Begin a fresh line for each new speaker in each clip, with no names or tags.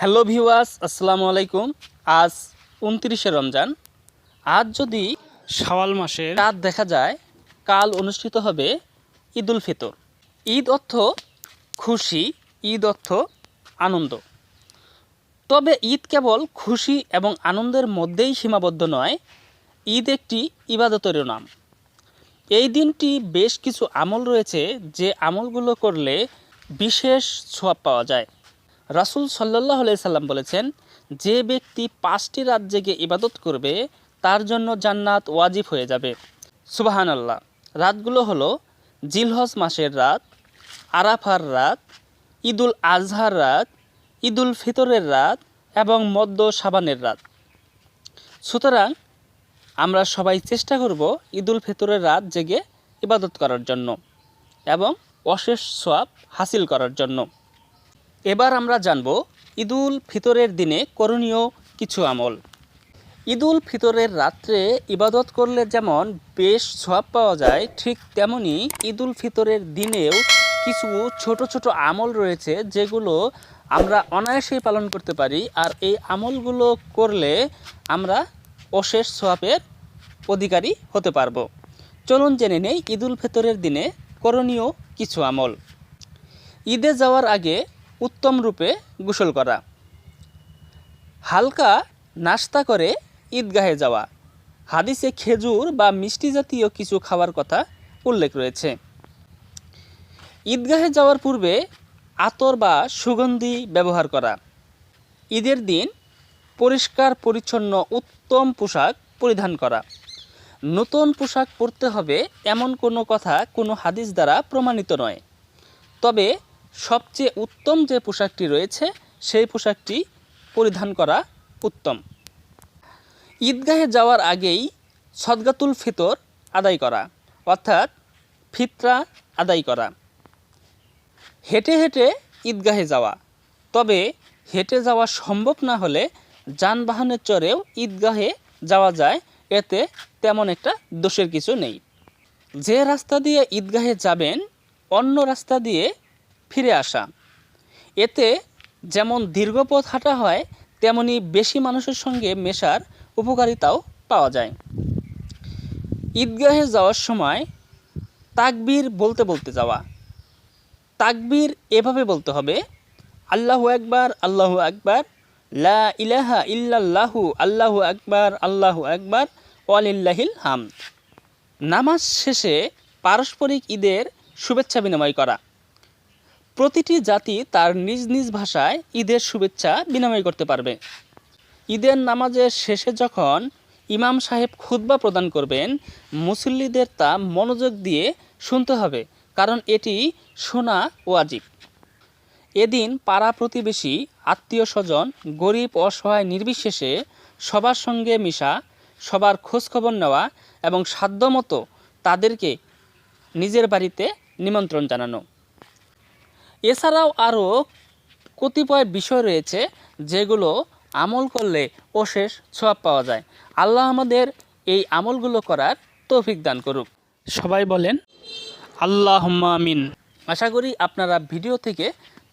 Hello ভিওয়াস আসসালামু আলাইকুম। আজ উনত্রিশে রমজান। আজ যদি
শাওয়াল মাসে
রাত দেখা যায়, কাল অনুষ্ঠিত হবে ঈদ উল ফিতর। ঈদ অর্থ খুশি, ঈদ অর্থ আনন্দ। তবে ঈদ কেবল খুশি এবং আনন্দের মধ্যেই সীমাবদ্ধ নয়, ঈদ একটি ইবাদতের নাম। এই দিনটি বেশ কিছু আমল রয়েছে যে আমলগুলো করলে বিশেষ ছোঁয়াব পাওয়া যায়। রাসুল সাল্লাহ সাল্লাম বলেছেন, যে ব্যক্তি পাঁচটি রাত জেগে ইবাদত করবে, তার জন্য জান্নাত ওয়াজিব হয়ে যাবে। সুবাহান আল্লাহ রাতগুলো হলো জিলহজ মাসের রাত, আরাফার রাত, ঈদুল আজহার রাত, ঈদুল ফিতরের রাত এবং মদ্য সাবানের রাত। সুতরাং আমরা সবাই চেষ্টা করব ঈদুল ফিতরের রাত জেগে ইবাদত করার জন্য এবং অশেষ সোয়াব হাসিল করার জন্য। এবার আমরা জানব ঈদুল ফিতরের দিনে করণীয় কিছু আমল। ঈদুল ফিতরের রাত্রে ইবাদত করলে যেমন বেশ সোয়াব পাওয়া যায়, ঠিক তেমনি ঈদুল ফিতরের দিনেও কিছু ছোট ছোট আমল রয়েছে যেগুলো আমরা অনায়াসেই পালন করতে পারি আর এই আমলগুলো করলে আমরা অশেষ সোয়াবের অধিকারী হতে পারব। চলুন জেনে নেই ঈদুল ফিতরের দিনে করণীয় কিছু আমল। ঈদে যাওয়ার আগে উত্তম রূপে গোসল করা। হালকা নাস্তা করে ঈদগাহে যাওয়া। হাদিসে খেজুর বা মিষ্টি জাতীয় কিছু খাওয়ার কথা উল্লেখ রয়েছে। ঈদগাহে যাওয়ার পূর্বে আতর বা সুগন্ধি ব্যবহার করা। ঈদের দিন পরিষ্কার, পরিচ্ছন্ন, উত্তম পোশাক পরিধান করা। নতুন পোশাক পরতে হবে এমন কোনো কথা কোনো হাদিস দ্বারা প্রমাণিত নয়। তবে সবচেয়ে উত্তম যে পোশাকটি রয়েছে, সেই পোশাকটি পরিধান করা উত্তম। ঈদগাহে যাওয়ার আগেই সদগাতুল ফিতর আদায় করা, অর্থাৎ ফিতরা আদায় করা। হেঁটে হেঁটে ঈদগাহে যাওয়া, তবে হেঁটে যাওয়া সম্ভব না হলে যানবাহনের চড়েও ঈদগাহে যাওয়া যায়, এতে তেমন একটা দোষের কিছু নেই। যে রাস্তা দিয়ে ঈদগাহে যাবেন, অন্য রাস্তা দিয়ে ফিরে আসা। এতে যেমন দীর্ঘ পথ হাঁটা হয়, তেমনি বেশি মানুষের সঙ্গে মেশার উপকারিতাও পাওয়া যায়। ঈদগাহে যাওয়ার সময় তাকবীর বলতে বলতে যাওয়া। তাকবীর এভাবে বলতে হবে, আল্লাহু একবার আল্লাহু একবার লা ইলাহা ইল্লাল্লাহু, আল্লাহু একবার আল্লাহু একবার ওয়ালিল্লাহিল হাম নামাজ শেষে পারস্পরিক ঈদের শুভেচ্ছা বিনিময় করা। প্রতিটি জাতি তার নিজ নিজ ভাষায় ঈদের শুভেচ্ছা বিনিময় করতে পারবে। ঈদের নামাজের শেষে যখন ইমাম সাহেব খুতবা প্রদান করবেন, মুসল্লিদের তা মনোযোগ দিয়ে শুনতে হবে, কারণ এটি শোনা ওয়াজিব। এদিন পাড়া প্রতিবেশী, আত্মীয় স্বজন, গরিব, অসহায়, নির্বিশেষে সবার সঙ্গে মিশা, সবার খোঁজখবর নেওয়া এবং সাধ্যমতো তাদেরকে নিজের বাড়িতে নিমন্ত্রণ জানানো। এছাড়াও আরও কতিপয় বিষয় রয়েছে যেগুলো আমল করলে অশেষ ছোঁয়াব পাওয়া যায়। আল্লাহ আমাদের এই আমলগুলো করার তৌফিক দান করুক।
সবাই বলেন আল্লাহ আমিন।
আশা করি আপনারা ভিডিও থেকে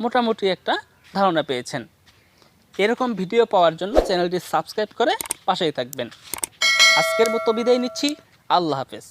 মোটামুটি একটা ধারণা পেয়েছেন। এরকম ভিডিও পাওয়ার জন্য চ্যানেলটি সাবস্ক্রাইব করে পাশেই থাকবেন। আজকের মতো বিদায় নিচ্ছি। আল্লাহ হাফেজ।